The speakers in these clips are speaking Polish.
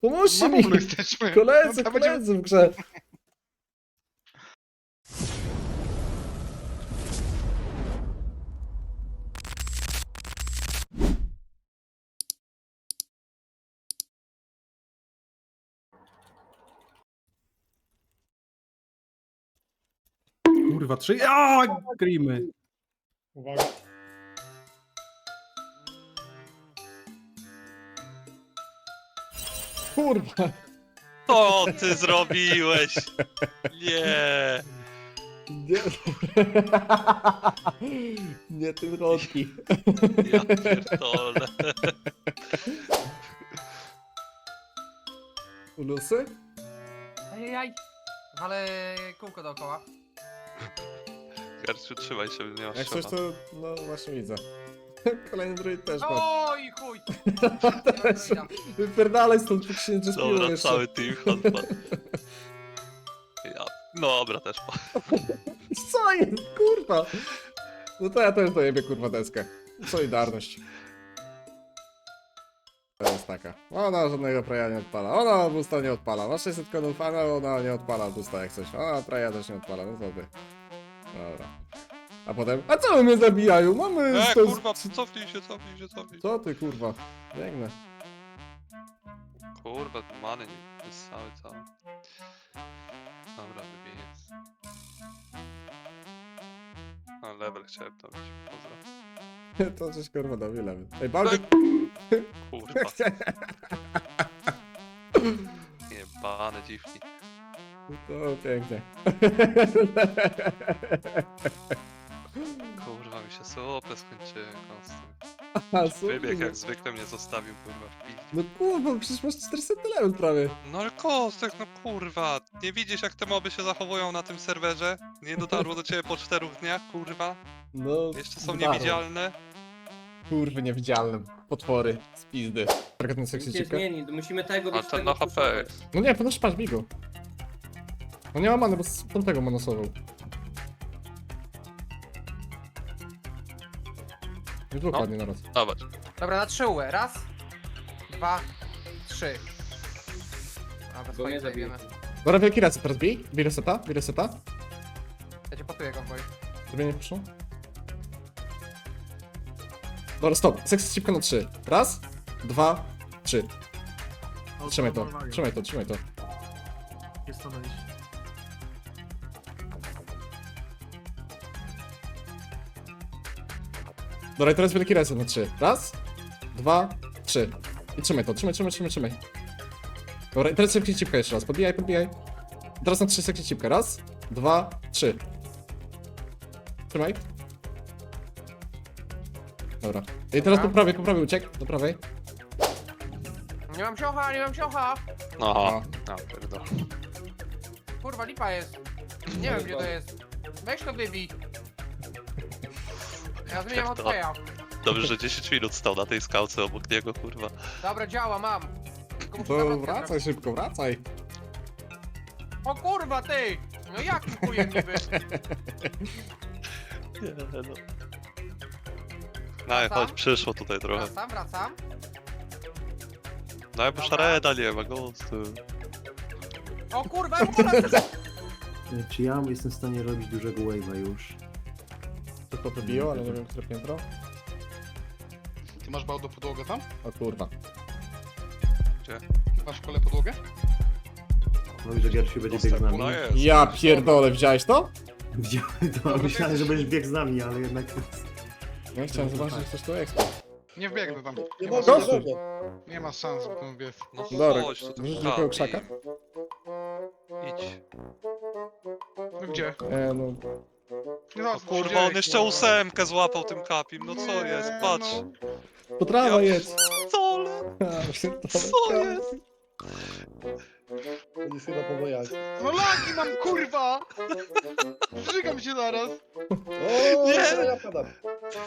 Pomóżcie Na mi! jesteśmy. Koledzy, No to będzie- koledzy w grze. Kurwa, trzy. A, grimy. Uwaga. Kurwa. Co ty zrobiłeś? Nie. Nie, nie tym rodki. Ja pierdolę. Ulusy? Ajajaj. Ale kółko dookoła. Garciu, trzymaj się, nie masz Jak coś to, no właśnie widzę. Kolejny druid też ma. Oj, chuj! Też. Wypierdalaj stąd, póki się nie Dobra, jeszcze. cały team. Ja... No dobra, też pa. Co jest, kurwa? No to ja też dojebię, kurwa, deskę. Solidarność. To jest taka. Ona żadnego praja nie odpala. Ona busta nie odpala. Ma 600 konów, ale ona nie odpala busta jak coś. Ona praja też nie odpala, no co ty. Dobra. A potem, a co mnie zabijają? Mamy... E, sto- kurwa, cofnij się, cofnij się, cofnij. Co ty, kurwa? Biegnę. Kurwa, many nie jest cały, cały. Dobra, wybiję. A, level chciałem to mieć. Pozdro. To coś kurwa do lewy. Ej, Bałty... Kurwa, jebane dziwki. To pięknie. Się super skończyły konsty. A, super. Wybieg jak zwykle mnie zostawił, kurwa, w piździe. No kurwa, przecież masz 400 level prawie. No ale kostek, no kurwa, nie widzisz jak te moby się zachowują na tym serwerze? Nie dotarło do ciebie po czterech dniach, kurwa? No, Jeszcze są zdarło. niewidzialne? Kurwy niewidzialne. Potwory z pizdy. Trochę ten Musi cipka. zmienić, musimy tego A ten tego na HP. No nie, podnoś patrz, bigo. No nie ma many, bo z tamtego manosował. Nie No. ładnie naraz. Dawać. Dobra, na trzy ułe. Raz, dwa, trzy. Dobra, Go swoje nie zabijemy. Dobra, wielki reset teraz bij. Bij reseta, bij reseta. Ja cię patuję, konwoj. Żeby nie poszło. Dobra, stop. Seksy cipka na trzy. Raz, dwa, trzy. Trzymaj to, trzymaj to, trzymaj to. Jest to Dobra, i teraz wielki reset na trzy. Raz, dwa, trzy. I trzymaj to, trzymaj, trzymaj, trzymaj, trzymaj. Dobra, i teraz sekcji cipka jeszcze raz. Podbijaj, podbijaj. Teraz na trzy sekcji cipka. Raz, dwa, trzy. Trzymaj. Dobra. I teraz po prawej, po prawej uciek. Do prawej. Nie mam siocha, nie mam siocha! Aha, no pierdol. Kurwa, lipa jest. Nie wiem, gdzie to jest. Weź to wybij. Ja zmieniam Jak. Dobrze, że 10 minut stał na tej skałce obok niego, kurwa. Dobra, działa, mam. Tylko muszę To zawrotkę wracaj szybko, wracaj. O kurwa, ty! No jak kupuję niby? Nie, no. No i chodź, przyszło tutaj trochę. Wracam, wracam. No bo szareda nie ma, ghost. O kurwa, kurwa, Czy ja jestem w stanie robić dużego wave'a już? Tylko to biło, ale nie wiem, które piętro. Ty masz bał do podłogę tam? O kurwa. Masz w szkole podłogę? Mówi, że Gersiu będzie biegł z nami. No jest. Ja pierdolę, widziałeś to? Widziałem to, myślałem, że będziesz biegł z nami, ale jednak... Ja chciałem zobaczyć, jak coś tu ekspo. Nie wbiegnę tam. Nie Nie ma, mogę, Gościu. nie ma bo tam biec. No Dobra, chodź, to wrzuć tu do krzaka. Idź. No gdzie? E, no, No kurwa, on jeszcze ósemkę złapał tym kapim, no co jest, patrz. potrawa Ja jest. Cole, co jest? Oni się na powojach. No lagi mam, kurwa! Zżygam się zaraz. O, Nie. ja padam.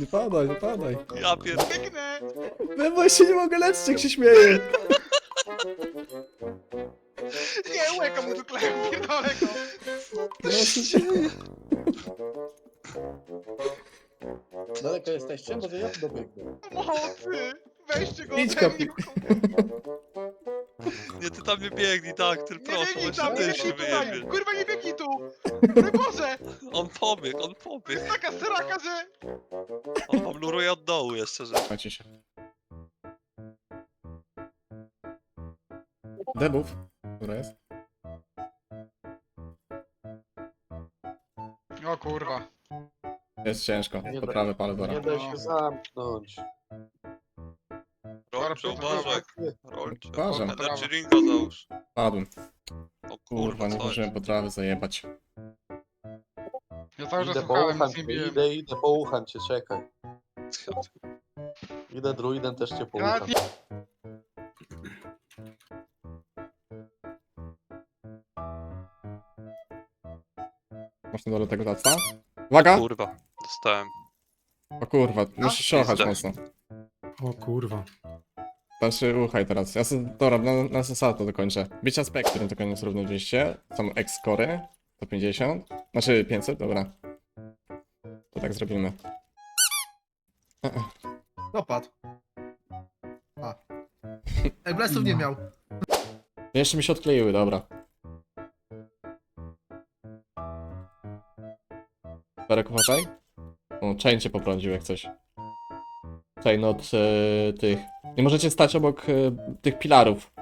Nie padaj, nie padaj. Ja. Biegnę! No bo się nie mogę leczyć, jak się śmieję. Nie, łeka mu tu kleją, pierdolę go! No, co się dzieje? Daleko jesteście? Może ja tu dobiegnę. Pomocy! Weźcie go Idź! Nie, ty tam nie biegnij, tak, ty Nie proszę, biegnij tam, nie ty się biegnij tutaj! wyjebie. Kurwa, nie biegnij tu! Broń Boże! On pobiegł, on pobiegł. Taka sraka, że... On wam luruje od dołu jeszcze, że... Trzymajcie się. Debuff. Która jest? O kurwa. Jest ciężko. Nie Poprawy Palidora. Nie da się zamknąć. Rolcie, Bardzo uważaj. Rolcie. Uważam. Energy ringa załóż. Padłem. O Kurwa, kurwa, nie co jest? potrawy zajebać. Ja cały czas Idę słuchałem, połucham nic nie cię, biłem. idę, idę połucham cię, czekaj. Idę druidem, też cię Ja połucham. nawet nie... Masz na dole tego taca? Uwaga! Kurwa, dostałem. O kurwa, musisz szlochać Pizdę. mocno. O kurwa. Znaczy, uchaj teraz. Ja sobie, dobra, na, na to dokończę. Bicia Spectrum to koniec równo 200. Są X-Cory. 150. Znaczy 500, dobra. To tak zrobimy. Dopadł. A. Ej, blessów nie miał. Jeszcze mi się odkleiły, dobra. Berek, uważaj. O, chain cię poprądził jak coś. Chain od e, tych... Nie możecie stać obok e, tych pilarów.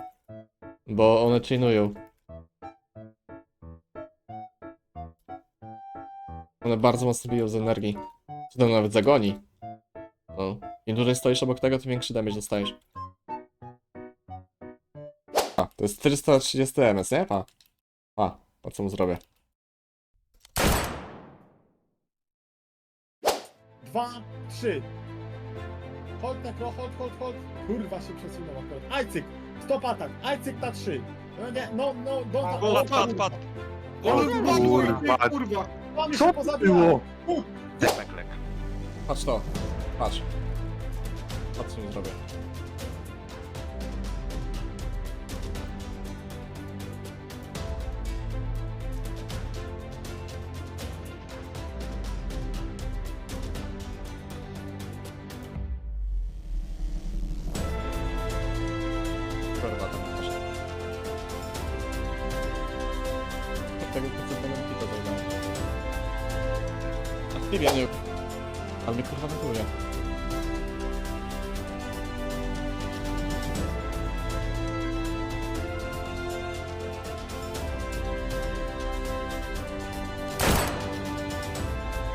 Bo one chainują. One bardzo mocno biją z energii. Co to nawet zagoni. No. Im dłużej stoisz obok tego, tym większy damage dostajesz. A, to jest 430 ms, nie? A. A, po co mu zrobię? Dwa, trzy. Hold na kro, hold, hold, hold. Kurwa się przesunęła akurat. Ajcyk, stop atak, ajcyk na trzy. No nie, no, no, do... O, padł, padł. Kurwa. Kurwa. Mamy Co się pozabijać. Patrz to. Patrz. Patrz co mi zrobię. Aktywia nie... Ale mnie kurwa neguje.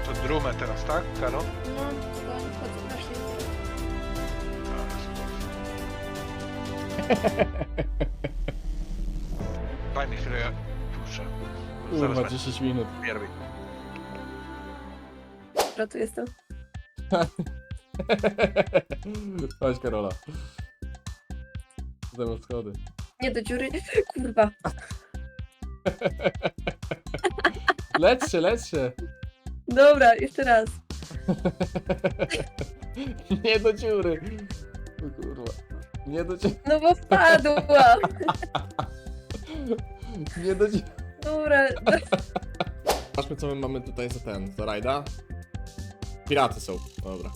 To drumę teraz, tak, Karo? No, chyba nie wchodzę na święty. Daj mi chwilę, puszczę. Kurwa, 10 minut. Pierwi. Dobra, tu jestem. Chodź Karola. Zamiast schody. Nie do dziury. Kurwa. Leć się, leć się. Dobra, jeszcze raz. Nie do dziury. O kurwa. Nie do dziury. No bo wpadła. Nie do dziury. Dobra. Zobaczmy co my mamy tutaj za ten, za rajda. Piraty są, dobra.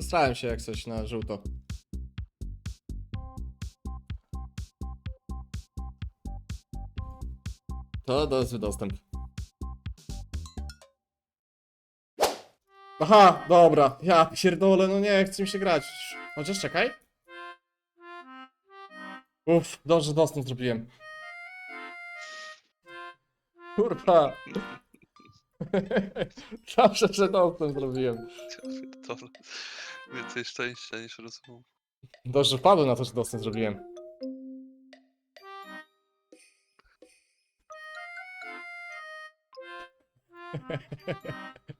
Eee, się jak coś na żółto. To dozwy dostęp. Aha, dobra. Ja pierdolę, no nie, chce mi się grać. Chociaż czekaj. Uff, dobrze dostęp zrobiłem. Kurwa. Dobrze, że dostęp zrobiłem. Pierdolę. Więcej szczęścia niż rozumu. Dobrze, że padłem na to, że dostęp zrobiłem.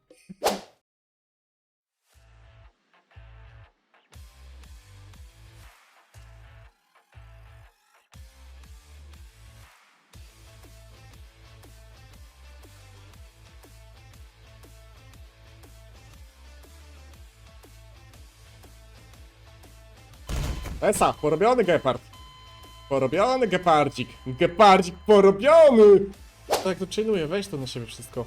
Esa, porobiony gepard. Porobiony gepardzik. Gepardzik porobiony! Tak to chainuję, weź to na siebie wszystko.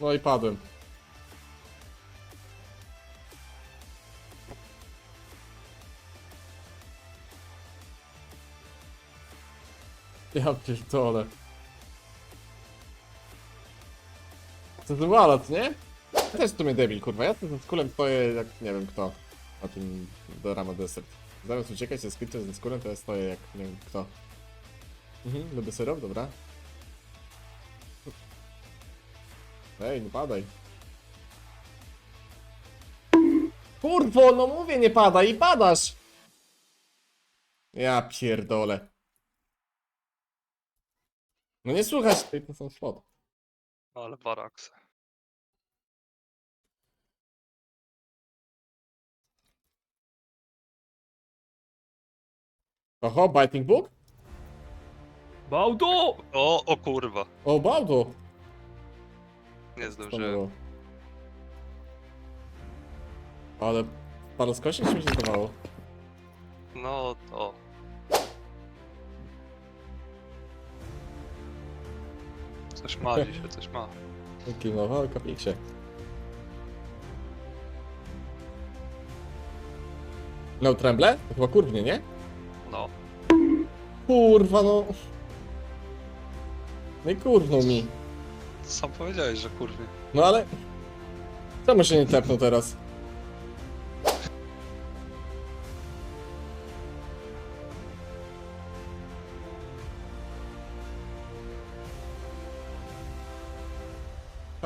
No i padłem. Ja pierdolę. To walot, nie? Ja też w sumie debil, kurwa. Ja tym skulem stoję jak nie wiem kto. Na tym Dorama Desert. Zamiast uciekać ze skryptem ze skulem, to ja stoję jak nie wiem kto. Mhm, lubię syrop, dobra. Ej, nie padaj. Kurwo, no mówię nie padaj i padasz! Ja pierdolę. No nie słuchaj, to są spot. Ale barakse. Oho, biting book? Bałdo! O, o kurwa. O, bałdo! Nie zdążyłem. Ale... Parę skośnić mi się zdawało. No to. Coś ma dzisiaj, coś ma. Kilnował kapiksie. No tremble? To chyba kurwnie, nie? No. Kurwa no. No i kurwnął mi. Sam powiedziałeś, że kurwie. No ale... Czemu się nie tepnął teraz?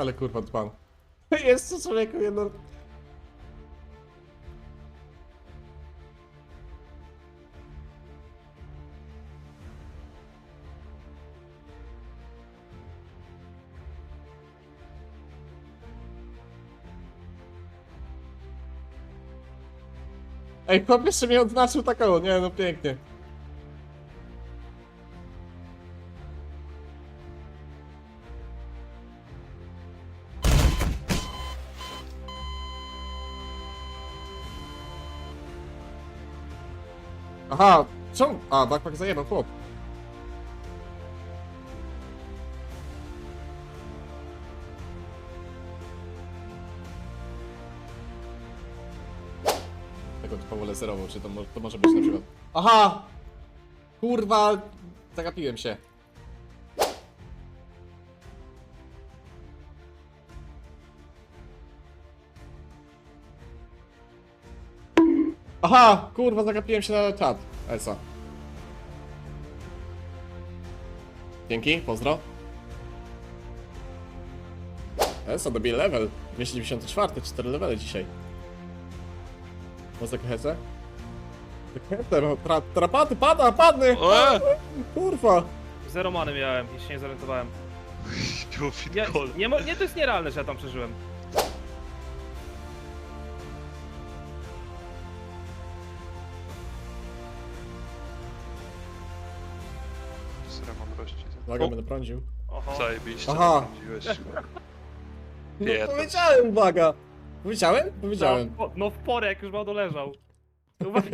Ale kurwa dzban. Jeszcze człowieku jedno... Ej, chłop jeszcze mnie odznaczył taką, nie no pięknie. Aha, czemu? A, backpack zajebał chłop. Tego typowo laserował, czy to, mo- to może być na przykład... Aha! Kurwa! Zagapiłem się. Aha! Kurwa, zagapiłem się na czat. Elsa. Dzięki, pozdro. Elsa dobije level. 294, 4 levele dzisiaj. Może hece? Hece, tra, trapaty, pada, padny! Kurwa! Zero many miałem, jeśli się nie zorientowałem. Jufit nie, nie, to jest nierealne, że ja tam przeżyłem. Sra mądrości. Uwaga, będę prądził. Oho. Zajebiście, Aha. zapędziłeś. No Pierdol. powiedziałem, uwaga! Powiedziałem? No, Powiedziałem. po- no w porę, jak już Bałdo leżał. Uwaga,